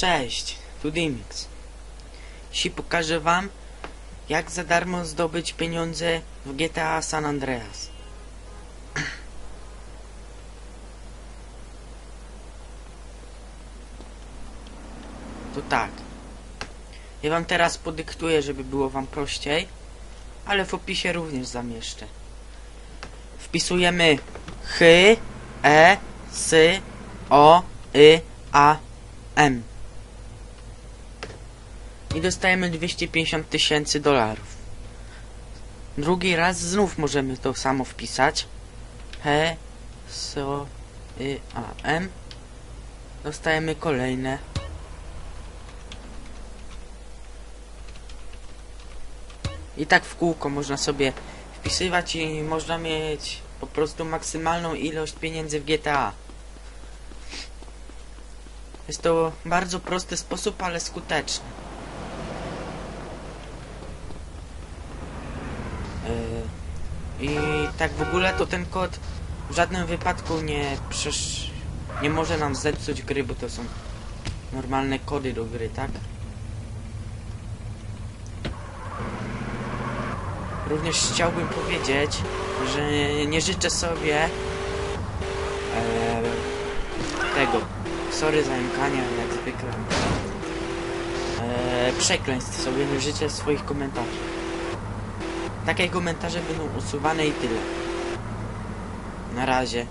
Cześć, tu Dimix. Dzisiaj pokażę wam, jak za darmo zdobyć pieniądze w GTA San Andreas. To tak. Ja wam teraz podyktuję, żeby było wam prościej, ale w opisie również zamieszczę. Wpisujemy H, E, S, O, Y, A, M. I dostajemy 250 tysięcy dolarów. Drugi raz znów możemy to samo wpisać. H, S, O, Y, A, M. Dostajemy kolejne. I tak w kółko można sobie wpisywać i można mieć po prostu maksymalną ilość pieniędzy w GTA. Jest to bardzo prosty sposób, ale skuteczny. I tak w ogóle to ten kod w żadnym wypadku nie przesz... nie może nam zepsuć gry, bo to są normalne kody do gry, tak? Również chciałbym powiedzieć, że nie życzę sobie e, tego, sorry za jąkanie, jak zwykle. E, przekleństw sobie nie życzę swoich komentarzy. Takie komentarze będą usuwane i tyle. Na razie.